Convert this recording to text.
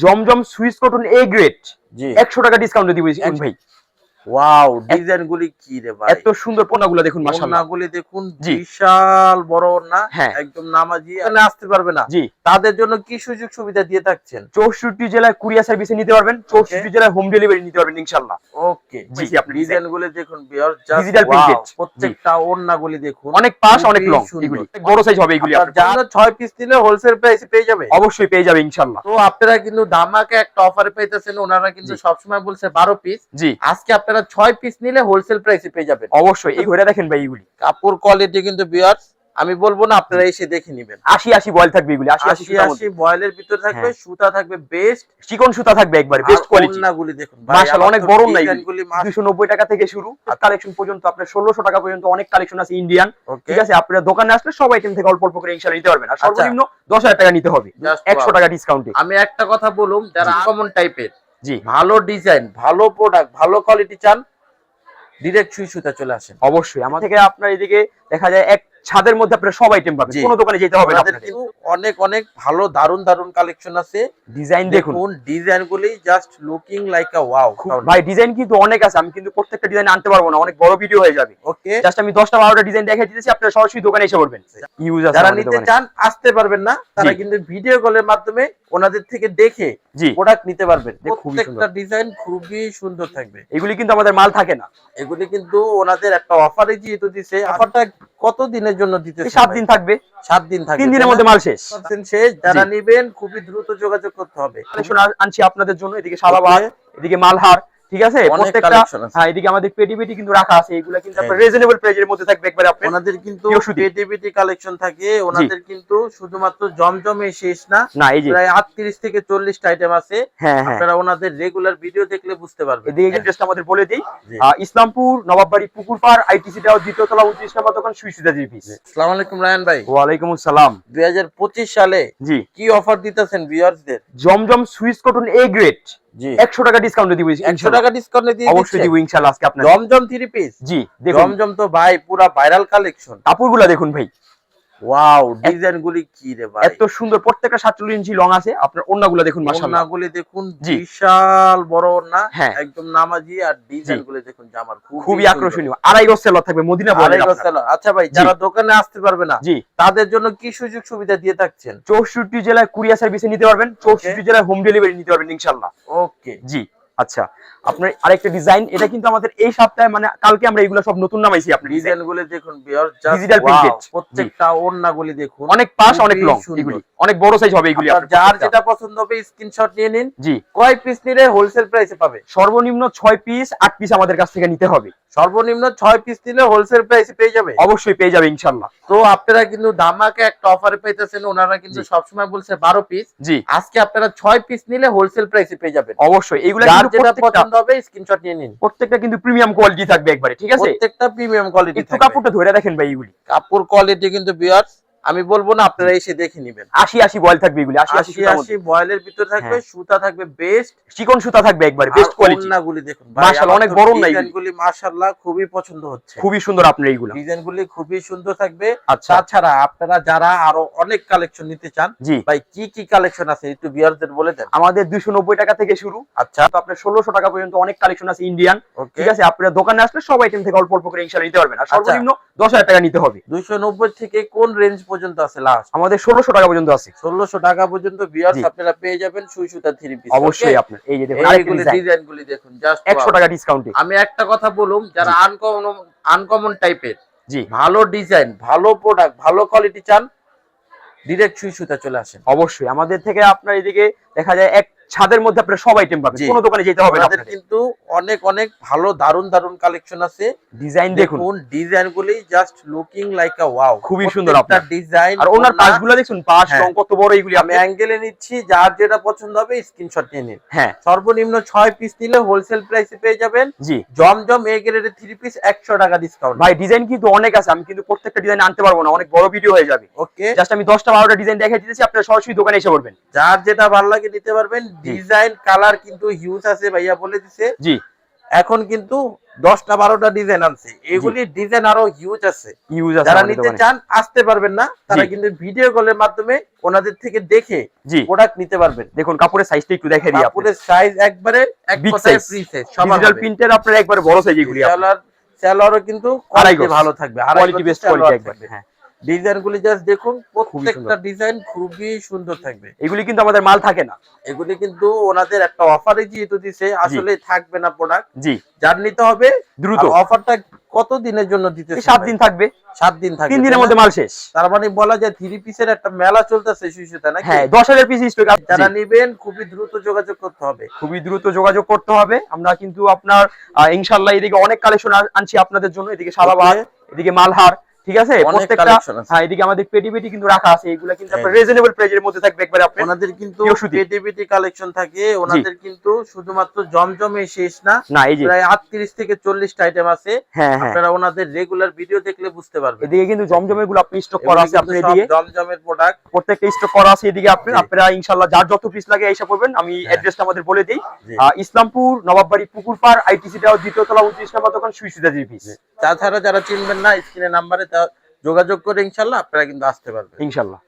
Zamzam Swiss cotton A grade জি একশো টাকা discount দিব একশো। ভাই ওয়াও ডিজাইন গুলি কি রে ভাই? এত সুন্দর দেখুন মাশাআল্লাহ। দেখুন বিশাল বড় ওড়না হ্যাঁ। একদম নামাজি এখানে আসতে পারবে না। তাদের জন্য কি সুযোগ সুবিধা দিয়ে থাকছেন? চৌষট্টি জেলায় কুরিয়ার সার্ভিসে নিতে পারবেন চৌষট্টি জেলায় হোম ডেলিভারি নিতে পারবেন ইনশাল্লাহ ওকে জি, আপনি ডিজাইন গুলি দেখুন বিয়ার Digital printed। প্রত্যেকটা ওড়না গুলি দেখুন। অনেক পাশ অনেক লং এগুলি। বড় সাইজ হবে এগুলি আপনার আপনার। যারা ছয় পিস নিলে হোলসেল প্রাইসে পেয়ে যাবে। অবশ্যই পেয়ে যাবে ইনশাল্লাহ তো আপনারা কিন্তু দামাকে একটা অফার পাইতেছেন ওনারা কিন্তু সবসময় বলছে বারো পিস জি। আজকে আপনারা ছয় পিস নিলে হোলসেল প্রাইসে পেয়ে যাবেন। অবশ্যই এই ঘরে দেখেন ভাই এগুলি কাপড় কোয়ালিটি কিন্তু বিয়ার্স আমি বলব না আপনারা এসে দেখে নেবেন। আশি আশি বয়েল থাকবে এগুলি আশি আশি আশি বয়েলের ভিতরে থাকবে হ্যাঁ। সুতা থাকবে বেস্ট চিকন সুতা থাকবে একবার বেস্ট কোয়ালিটি গুলি দেখুন মাশাআল্লাহ, অনেক বড় না এগুলি। গুলি মাশ- দুশো নব্বই টাকা থেকে শুরু আর কালেকশন পর্যন্ত আপনার ষোলোশো টাকা পর্যন্ত অনেক কালেকশন আছে ইন্ডিয়ান ঠিক আছে আপনার দোকানে আসলে সব আইটেম থেকে অল্প অল্প করে ইনশাল্লাহ নিতে পারবেন। আর আচ্ছা। সর্বনিম্ন দশ হাজার টাকা নিতে হবে। Just একশো wow. টাকা ডিসকাউন্টে আমি একটা কথা বলুম যারা কমন টাইপের জি। ভালো ডিজাইন ভালো প্রোডাক্ট ভালো কোয়ালিটি চান ডিরেক্ট সুই সুতা চলে আসেন। অবশ্যই। আমার থেকে আপনার এদিকে দেখা যায় এক ছাদের মধ্যে আপনার সব আইটেম পাবেন। কোনো দোকানে যেতে হবে না কিন্তু অনেক অনেক ভালো দারুণ দারুণ কালেকশন আছে। ডিজাইন দেখুন। ডিজাইন গুলি just looking like a wow ভাই ডিজাইন কিন্তু অনেক আছে। আমি কিন্তু প্রত্যেকটা ডিজাইন আনতে পারব না। অনেক বড় ভিডিও হয়ে যাবে। ওকে জাস্ট আমি দশটা বারোটা ডিজাইন দেখাই দিতেছি আপনারা সরাসরি দোকানে এসে পড়বেন। ইউজ আছে যারা নিতে চান আসতে পারবেন না। তারা কিন্তু ভিডিও কলের মাধ্যমে ওনাদের থেকে দেখে প্রোডাক্ট নিতে পারবেন। প্রত্যেকটা ডিজাইন খুবই সুন্দর থাকবে। এগুলি কিন্তু আমাদের মাল থাকে না। এগুলি কিন্তু ওনাদের একটা অফারে যেহেতু দিছে অফারটা কত দিনের জন্য দিতে সাত দিন থাকবে। সাত দিন থাকবে তিন দিনের মধ্যে মাল শেষ। দিন শেষ। যারা নেবেন খুবই দ্রুত যোগাযোগ করতে হবে। আনছি আপনাদের জন্য এদিকে সালাবাদ এদিকে মালহার। ঠিক আছে? প্রত্যেকটা হ্যাঁ এদিকে আমাদের পেটি পেটি কিন্তু রাখা আছে এগুলা কিন্তু আপনার হ্যাঁ। রিজনেবল প্রাইজের মধ্যে থাকবে একবার আপনার ওনাদের কিন্তু। কালেকশন থাকে ওনাদের কিন্তু শুধুমাত্র জমজমে শেষ না প্রায় আটত্রিশ থেকে চল্লিশটা আইটেম আছে। হ্যাঁ হ্যাঁ। আপনারা ওনাদের রেগুলার ভিডিও দেখলে বুঝতে পারবেন। এদিকে অ্যাড্রেসটা আমাদের বলে দিই ইসলামপুর নবাববাড়ি পুকুর পাড় আইটিসি টাওয়ার দ্বিতীয় তলা উনত্রিশ নম্বর দোকান সুইসিদা জিপি। আসসালামু আলাইকুম রায়ন ভাই। ওয়ালাইকুম আসসালাম। দুই হাজার পঁচিশ সালে জি। কি অফার দিতেছেন ভিউয়ার্সদের Zamzam Swiss cotton A grade একশো টাকা ডিসকাউন্ট দিব একশো টাকা ডিসকাউন্ট দিয়ে অবশ্যই দিব ইনশাল্লাহ আজকে আপনার জমজম থ্রি পিস জি দেখুন। জমজম তো ভাই পুরা ভাইরাল কালেকশন কাপড়গুলা দেখুন ভাই। ওয়াও ডিজাইন গুলি কি রে ভাই? এত সুন্দর প্রত্যেকটা সাতচল্লিশ ইঞ্চি লং আছে আপনার ওন্নাগুলা দেখুন মাশাআল্লাহ। দেখুন বিশাল বড় হ্যাঁ। একদম নামাজি আর ডিজাইন গুলি দেখুন জামার খুবই। আকর্ষণীয়। আড়াই গজ সেলর থাকবে মদিনা আড়াই গজ। সেলার। আচ্ছা ভাই যারা দোকানে আসতে পারবে না জি। তাদের জন্য কি সুযোগ সুবিধা দিয়ে থাকছেন? চৌষট্টি জেলায় কুরিয়ার সার্ভিসে নিতে পারবেন চৌষট্টি জেলায় হোম ডেলিভারি নিতে পারবেন ইনশাল্লাহ ওকে জি। আচ্ছা আপনার আরেকটা ডিজাইন এটা কিন্তু আমাদের এই সপ্তাহে মানে কালকে আমরা এগুলো সব নতুন নামাইছি আপনার ডিজাইন গুলি দেখুন বিয়ার Digital printed। প্রত্যেকটা ওড়না গুলি দেখুন অনেক পাশ অনেক লং এগুলি। অনেক বড় সাইজ হবে এগুলি আপনার যার যেটা পছন্দ হবে স্ক্রিনশট নিয়ে নিন। জি। কয় পিস নিলে হোলসেল প্রাইসে পাবে? সর্বনিম্ন ছয় পিস আট পিস আমাদের কাছ থেকে নিতে হবে। সর্বনিম্ন ছয় পিস নিলে হোলসেল প্রাইসে পেয়ে যাবে? অবশ্যই পেয়ে যাবে ইনশাল্লাহ তো আপনারা কিন্তু দামাকে একটা অফারে পাইতেছেন ওনারা কিন্তু। সবসময় বলছে বারো পিস জি। আজকে আপনারা ছয় পিস নিলে হোলসেল প্রাইসে পেয়ে যাবেন। অবশ্যই এগুলো যেটা প্রত্যেকটা পছন্দ হবে স্ক্রিনশট নিয়ে নিন। প্রত্যেকটা কিন্তু প্রিমিয়াম কোয়ালিটি থাকবে একবারে ঠিক আছে? প্রত্যেকটা প্রিমিয়াম কোয়ালিটি একটু কাপড়টা ধরে দেখেন ভাই কাপড় কোয়ালিটি কিন্তু বিয়ার্স আমি বলব না আপনারা এসে দেখে নেবেন। আশি আশি বয়েল থাকবে এগুলি আশি আশি আশি বয়েলের ভিতরে থাকবে হ্যাঁ। সুতা থাকবে বেস্ট চিকন সুতা থাকবে একবারে বেস্ট কোয়ালিটি গুলি দেখুন মাশাআল্লাহ, অনেক বড় না এগুলি। গুলি মাশাআল্লাহ খুবই পছন্দ হচ্ছে। খুবই সুন্দর আপনার এইগুলো। ডিজাইন গুলি খুবই সুন্দর থাকবে। আচ্ছা। তাছাড়া আপনারা যারা আরও অনেক কালেকশন নিতে চান জি। ভাই কি কি কালেকশন আছে একটু বিয়ারদের বলে দেন? আমাদের দুইশো নব্বই টাকা থেকে শুরু। আচ্ছা। তো আপনার ষোলোশো টাকা পর্যন্ত অনেক কালেকশন আছে ইন্ডিয়ান ঠিক আছে আপনার দোকানে আসলে সব আইটেম থেকে অল্প অল্প করে ইনশাল্লাহ নিতে পারবেন। আর আচ্ছা। সর্বনিম্ন দশ হাজার টাকা নিতে হবে। দুইশো নব্বই থেকে কোন রেঞ্জ পর্যন্ত আছে লাস্ট আমাদের ষোলোশো টাকা পর্যন্ত আছে। ষোলোশো টাকা পর্যন্ত বিয়ার্স আপনারা পেয়ে যাবেন সুই সুতা থ্রি পিস অবশ্যই আপনার এই যে দেখুন ডিজাইন ডিজাইন গুলি দেখুন জাস্ট একশো টাকা ডিসকাউন্টে আমি একটা কথা বলুম যারা আনকমন আনকমন টাইপের জি। ভালো ডিজাইন ভালো প্রোডাক্ট ভালো কোয়ালিটি চান ডিরেক্ট সুই সুতা চলে আসেন। অবশ্যই আমাদের থেকে আপনার এদিকে দেখা যায় এক ছাদের মধ্যে আপনার সব আইটেম পাবেন। কোনো দোকানে যেতে হবে না কিন্তু অনেক অনেক ভালো দারুণ দারুণ কালেকশন আছে। ডিজাইন দেখুন। ডিজাইন গুলি just looking like a wow খুবই সুন্দর আপনার। ডিজাইন আর ওনার পাশগুলো দেখুন পাশ হ্যাঁ। রং কত বড় এইগুলি আমি অ্যাঙ্গেলে নিচ্ছি যার যেটা পছন্দ হবে স্ক্রিনশট নিয়ে নিন। হ্যাঁ। সর্বনিম্ন ছয় পিস নিলে হোলসেল প্রাইসে পেয়ে যাবেন। জি। জমজম এ গ্রেডের থ্রি পিস একশো টাকা ডিসকাউন্ট ভাই ডিজাইন কিন্তু অনেক আছে। আমি কিন্তু প্রত্যেকটা ডিজাইন আনতে পারব না। অনেক বড় ভিডিও হয়ে যাবে। ওকে জাস্ট আমি দশটা বারোটা ডিজাইন দেখাই দিতেছি আপনারা সরাসরি দোকানে এসে পড়বেন। যার যেটা ভালো লাগে নিতে পারবেন। ডিজাইন কালার কিন্তু হিউজ আছে ভাইয়া বলে দিছে। জি। এখন কিন্তু দশটা বারোটা ডিজাইন আনছে। এগুলি ডিজাইন আরও হিউজ আছে। যারা নিতে চান আসতে পারবেন না। তারা কিন্তু ভিডিও কলের মাধ্যমে ওনাদের থেকে দেখে প্রোডাক্ট নিতে পারবেন। দেখুন কাপড়ের সাইজটা একটু দেখে দিই কাপড়ের সাইজ একবারে এক কথায় ফ্রি সাইজ ডিজিটাল প্রিন্টের আপনার একবারে বড় সাইজ এগুলি আপনার। সেলারও কিন্তু কোয়ালিটি ভালো থাকবে। কোয়ালিটি বেস্ট কোয়ালিটি একবার। হ্যাঁ। ডিজাইন গুলি জাস্ট দেখুন প্রত্যেকটা ডিজাইন খুবই সুন্দর থাকবে। এগুলি কিন্তু আমাদের মাল থাকে না। এগুলি কিন্তু ওনাদের একটা অফারে যেহেতু দিছে আসলে থাকবে না প্রোডাক্ট জি। যার নিতে হবে দ্রুত। অফারটা কত দিনের জন্য দিতে সাত দিন থাকবে। সাত দিন থাকবে তিন দিনের মধ্যে মাল শেষ। তার মানে বলা যায় থ্রি পিসের একটা মেলা চলতেছে শিশুতে নাকি? হ্যাঁ দশ হাজার পিস স্টক যারা নিবেন খুবই দ্রুত যোগাযোগ করতে হবে। খুবই দ্রুত যোগাযোগ করতে হবে। আমরা কিন্তু আপনার ইনশাল্লাহ এদিকে অনেক কালেকশন আনছি আপনাদের জন্য। এদিকে সাদাবাদ এদিকে মালহার। ঠিক আছে? প্রত্যেকটা হ্যাঁ এদিকে আমাদের পেটি পেটি কিন্তু রাখা আছে এগুলা কিন্তু আপনার হ্যাঁ। রিজনেবল প্রাইজের মধ্যে থাকবে একবারে আপনার ওনাদের কিন্তু সুতি। ক্রিয়েটিভিটি কালেকশন থাকে। ওনাদের কিন্তু শুধুমাত্র জমজমে শেষ না না এই যে। প্রায় আটত্রিশ থেকে চল্লিশটা আইটেম আছে। হ্যাঁ হ্যাঁ। আপনারা ওনাদের রেগুলার ভিডিও দেখলে বুঝতে পারবেন। এদিকে কিন্তু জমজমেরগুলো আপনি স্টক করা আছে সব এদিকে। জমজমের প্রোডাক্ট প্রত্যেকটা স্টক করা আছে এদিকে আপনার। জি। আপনারা ইনশাল্লাহ যার যত পিস লাগে এসে পড়বেন আমি অ্যাড্রেসটা আমাদের বলে দিই। ইসলামপুর নবাববাড়ি পুকুর পাড় আইটিসি টাওয়ার দ্বিতীয় তলা উনত্রিশ নম্বর দোকান সুই সুদা পিস তাছাড়া যারা চিনবেন না স্ক্রিনে নাম্বারে যোগাযোগ করে ইনশাল্লাহ আপনারা কিন্তু আসতে পারবেন। ইনশাল্লাহ।